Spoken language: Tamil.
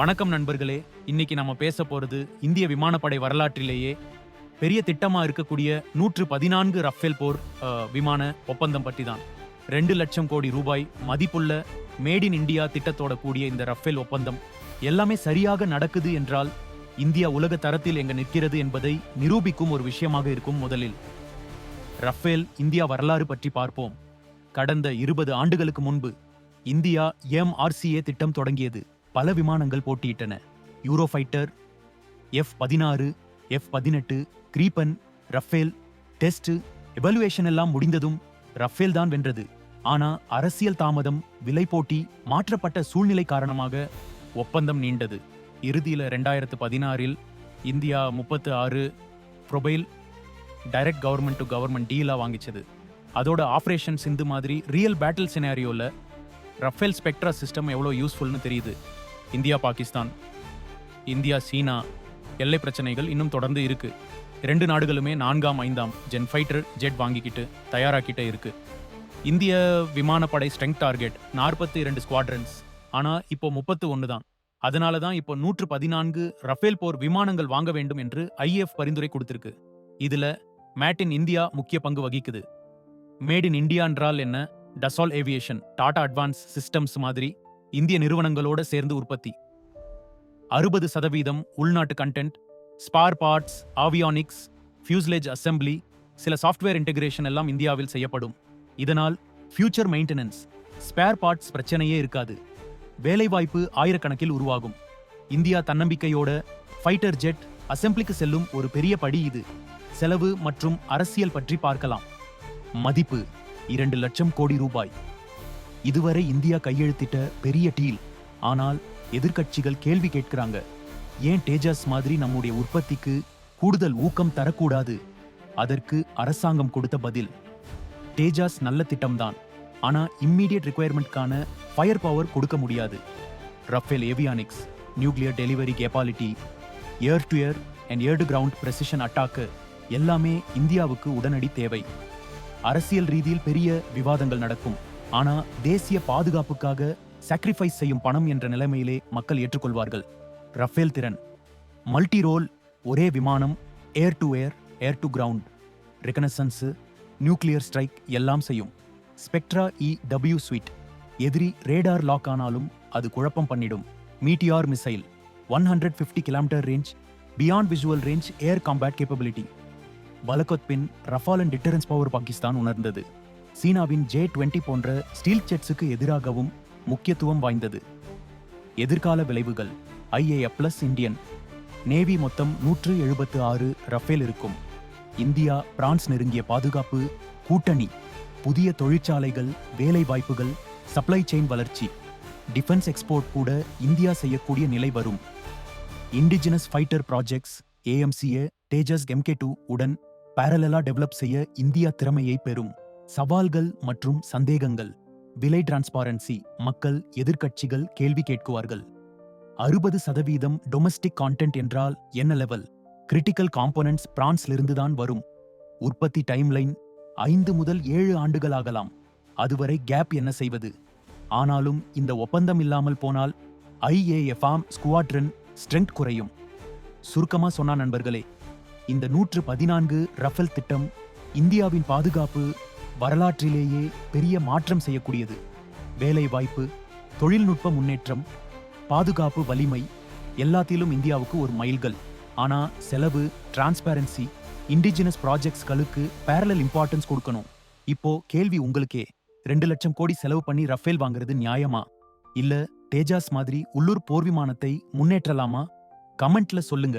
வணக்கம் நண்பர்களே. இன்னைக்கு நம்ம பேச போறது இந்திய விமானப்படை வரலாற்றிலேயே பெரிய திட்டமா இருக்கக்கூடிய நூற்று பதினான்கு ரஃபேல் போர் விமான ஒப்பந்தம் பற்றி தான் ரெண்டு லட்சம் கோடி ரூபாய் மதிப்புள்ள மேட் இன் இந்தியா திட்டத்தோட கூடிய இந்த ரஃபேல் ஒப்பந்தம் எல்லாமே சரியாக நடக்குது என்றால் இந்தியா உலக தரத்தில் எங்க நிற்கிறது என்பதை நிரூபிக்கும் ஒரு விஷயமாக இருக்கும் முதலில். ரஃபேல் இந்தியா வரலாறு பற்றி பார்ப்போம். கடந்த இருபது ஆண்டுகளுக்கு முன்பு இந்தியா எம்ஆர்சிஏ திட்டம் தொடங்கியது. பல விமானங்கள் போட்டியிட்டன. யூரோஃபைட்டர் எஃப் பதினாறு எஃப் பதினெட்டு கிரீப்பன் ரஃபேல் டெஸ்ட் எவலுவேஷன் எல்லாம் முடிந்ததும் ரஃபேல் தான் வென்றது. ஆனா அரசியல் தாமதம் விலை போட்டி மாற்றப்பட்ட சூழ்நிலை காரணமாக ஒப்பந்தம் நீண்டது. இறுதியில் ரெண்டாயிரத்து பதினாறில் இந்தியா முப்பத்து ஆறு profile direct government to government டீலாக வாங்கிச்சது. அதோட ஆப்ரேஷன் சிந்து மாதிரி ரியல் பேட்டில் சினாரியோவில் ரஃபேல் ஸ்பெக்ட்ரா சிஸ்டம் எவ்வளோ யூஸ்ஃபுல்னு தெரியுது? இந்தியா பாகிஸ்தான் இந்தியா சீனா எல்லை பிரச்சனைகள் இன்னும் தொடர்ந்து இருக்கு. ரெண்டு நாடுகளுமே நான்காம் ஐந்தாம் ஜென் ஃபைட்டர் ஜெட் வாங்கிக்கிட்டு தயாராக்கிட்டே இருக்கு. இந்திய விமானப்படை ஸ்ட்ரெங்க் டார்கெட் நாற்பத்தி இரண்டு ஸ்குவாட்ரன்ஸ். ஆனால் இப்போ முப்பத்து ஒன்று தான். அதனால தான் இப்போ நூற்று பதினான்கு ரஃபேல் போர் விமானங்கள் வாங்க வேண்டும் என்று ஐஎஃப் பரிந்துரை கொடுத்திருக்கு. இதில் மேட் இன் இந்தியா முக்கிய பங்கு வகிக்குது. மேட் இன் இந்தியா என்றால் என்ன? Dassault Aviation Tata advance systems மாதிரி இந்திய நிறுவனங்களோட சேர்ந்து உற்பத்தி. அறுபது சதவீதம் உள்நாட்டு content spare parts avionics fuselage assembly சில சாஃப்ட்வேர் இன்டெகிரேஷன் எல்லாம் இந்தியாவில் செய்யப்படும். இதனால் ஃபியூச்சர் மெயின்டெனன்ஸ் ஸ்பேர் பார்ட்ஸ் பிரச்சனையே இருக்காது. வேலைவாய்ப்பு ஆயிரக்கணக்கில் உருவாகும். இந்தியா தன்னம்பிக்கையோட ஃபைட்டர் ஜெட் அசெம்பிளிக்கு செல்லும் ஒரு பெரிய படி இது. செலவு மற்றும் அரசியல் பற்றி பார்க்கலாம். மதிப்பு. இரண்டு லட்சம் கோடி ரூபாய். இதுவரை இந்தியா கையெழுத்திட்ட பெரிய டீல். ஆனால் எதிர்க்கட்சிகள் கேள்வி கேட்கிறாங்க. ஏன் தேஜாஸ் மாதிரி நம்முடைய உற்பத்திக்கு கூடுதல் ஊக்கம் தரக்கூடாது? அதற்கு அரசாங்கம் கொடுத்த பதில். தேஜாஸ் நல்ல திட்டம்தான். ஆனா இம்மீடியட் ரிக்குயர்மெண்ட்கான ஃபயர் பவர் கொடுக்க முடியாது. Rafale avionics nuclear delivery capability air to air and air to ground precision attack எல்லாமே இந்தியாவுக்கு உடனடி தேவை. அரசியல் ரீதியில் பெரிய விவாதங்கள் நடக்கும். ஆனா தேசிய பாதுகாப்புக்காக சாக்ரிஃபைஸ் செய்யும் பணம் என்ற நிலைமையிலே மக்கள் ஏற்றுக்கொள்வார்கள். ரஃபேல் திறன். மல்டி ரோல் ஒரே விமானம் air to air air to ground reconnaissance nuclear strike எல்லாம் செய்யும். ஸ்பெக்ட்ரா இ டபிள்யூ ஸ்வீட் எதிரி ரேடார் லாக் ஆனாலும் அது குழப்பம் பண்ணிடும். Meteor missile one hundred fifty kilometre range beyond visual range air combat capability Balakot bin Rafale and deterrence power Pakistan உணர்ந்தது. சீனாவின் ஜே டுவெண்ட்டி போன்ற ஸ்டீல் செட்ஸுக்கு எதிராகவும் முக்கியத்துவம் வாய்ந்தது. எதிர்கால விளைவுகள் ஐஏஎஃப் பிளஸ் இந்தியன். நேவி மொத்தம் நூற்று எழுபத்து ஆறு ரஃபேல் இருக்கும். இந்தியா பிரான்ஸ் நெருங்கிய பாதுகாப்பு கூட்டணி புதிய தொழிற்சாலைகள் வேலை வாய்ப்புகள் சப்ளை செயின் வளர்ச்சி டிஃபென்ஸ் எக்ஸ்போர்ட் கூட இந்தியா செய்யக்கூடிய நிலை வரும். Indigenous fighter projects AMCA Tejas M K two பேரலலா develop செய்ய இந்தியா திறமையை பெறும். சவால்கள் மற்றும் சந்தேகங்கள். விலை டிரான்ஸ்பாரன்சி மக்கள் எதிர்க்கட்சிகள் கேள்வி கேட்குவார்கள். அறுபது சதவீதம் டொமஸ்டிக் கான்டென்ட் என்றால் என்ன லெவல் கிரிட்டிக்கல் காம்போனன்ட்ஸ் பிரான்ஸ்லிருந்து தான் வரும். உற்பத்தி டைம்லைன் ஐந்து முதல் ஏழு ஆண்டுகள் ஆகலாம். அதுவரை கேப் என்ன செய்வது? ஆனாலும் இந்த ஒப்பந்தம் இல்லாமல் போனால் ஐஏஎஃபாம் ஸ்குவாட்ரன் ஸ்ட்ரென்த் குறையும். சுருக்கமாக சொன்னா நண்பர்களே இந்த நூற்று பதினான்கு ரஃபேல் திட்டம் இந்தியாவின் பாதுகாப்பு வரலாற்றிலேயே பெரிய மாற்றம் செய்யக்கூடியது. வேலை வாய்ப்பு தொழில்நுட்ப முன்னேற்றம் பாதுகாப்பு வலிமை எல்லாத்திலும் இந்தியாவுக்கு ஒரு மைல்கள் ஆனா செலவு டிரான்ஸ்பேரன்சி இண்டிஜினஸ் ப்ராஜெக்ட்ஸ்களுக்கு பேரலல் இம்பார்ட்டன்ஸ் கொடுக்கணும். இப்போ கேள்வி உங்களுக்கே. ரெண்டு லட்சம் கோடி செலவு பண்ணி ரஃபேல் வாங்குறது நியாயமா? இல்ல தேஜாஸ் மாதிரி உள்ளூர் போர் விமானத்தை முன்னேற்றலாமா? கமெண்ட்ல சொல்லுங்க.